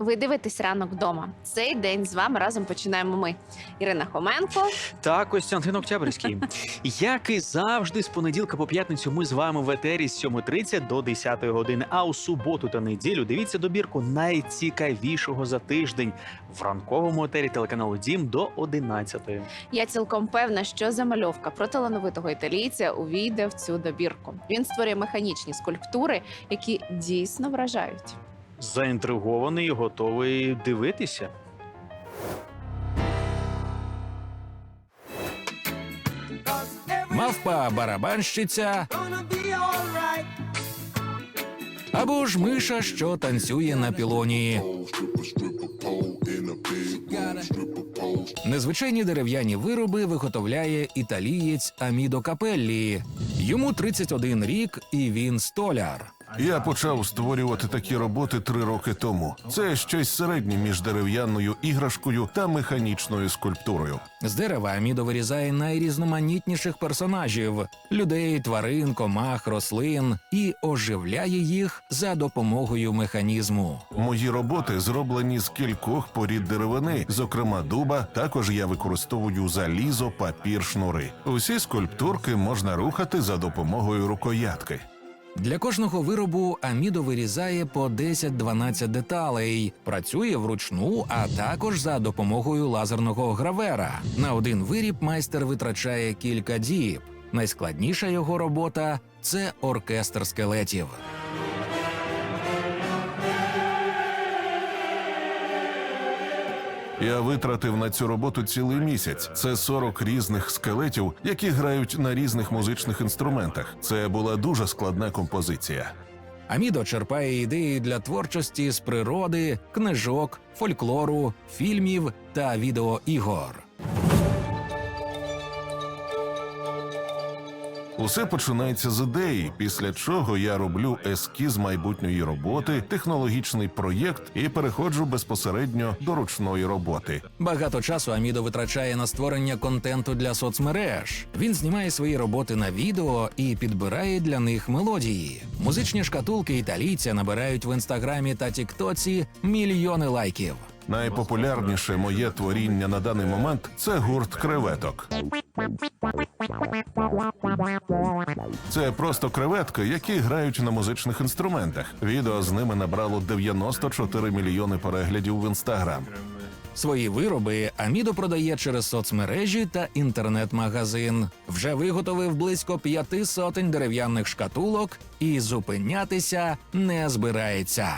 Ви дивитесь ранок вдома. Цей день з вами разом починаємо ми. Ірина Хоменко. та Костянтин Октябрьський. Як і завжди, з понеділка по п'ятницю ми з вами в етері з 7.30 до 10 години. А у суботу та неділю дивіться добірку найцікавішого за тиждень в ранковому етері телеканалу Дім до 11. Я цілком певна, що замальовка про талановитого італійця увійде в цю добірку. Він створює механічні скульптури, які дійсно вражають. Заінтригований і готовий дивитися. мавпа барабанщиця або ж миша, що танцює на пілоні. Незвичайні дерев'яні вироби виготовляє італієць Амідо Капеллі. Йому 31 рік, і він столяр. Я почав створювати такі роботи три роки тому. Це щось середнє між дерев'яною іграшкою та механічною скульптурою. З дерева Амідо вирізає найрізноманітніших персонажів: людей, тварин, комах, рослин і оживляє їх за допомогою механізму. Мої роботи зроблені з кількох порід деревини, зокрема дуба. Також я використовую залізо, папір, шнури. Усі скульптурки можна рухати за допомогою рукоятки. Для кожного виробу Амідо вирізає по 10-12 деталей, працює вручну, а також за допомогою лазерного гравера. На один виріб майстер витрачає кілька діб. Найскладніша його робота це оркестр скелетів. Я витратив на цю роботу цілий місяць. Це 40 різних скелетів, які грають на різних музичних інструментах. Це була дуже складна композиція. Амідо черпає ідеї для творчості з природи, книжок, фольклору, фільмів та відеоігор. Усе починається з ідеї, після чого я роблю ескіз майбутньої роботи, технологічний проєкт і переходжу безпосередньо до ручної роботи. Багато часу Амідо витрачає на створення контенту для соцмереж. Він знімає свої роботи на відео і підбирає для них мелодії. Музичні шкатулки італійця набирають в інстаграмі та тіктоці мільйони лайків. Найпопулярніше моє творіння на даний момент це гурт креветок. Це просто креветки, які грають на музичних інструментах. Відео з ними набрало 94 мільйони переглядів в інстаграм. Свої вироби Амідо продає через соцмережі та інтернет-магазин. Вже виготовив близько п'яти сотень дерев'яних шкатулок і зупинятися не збирається.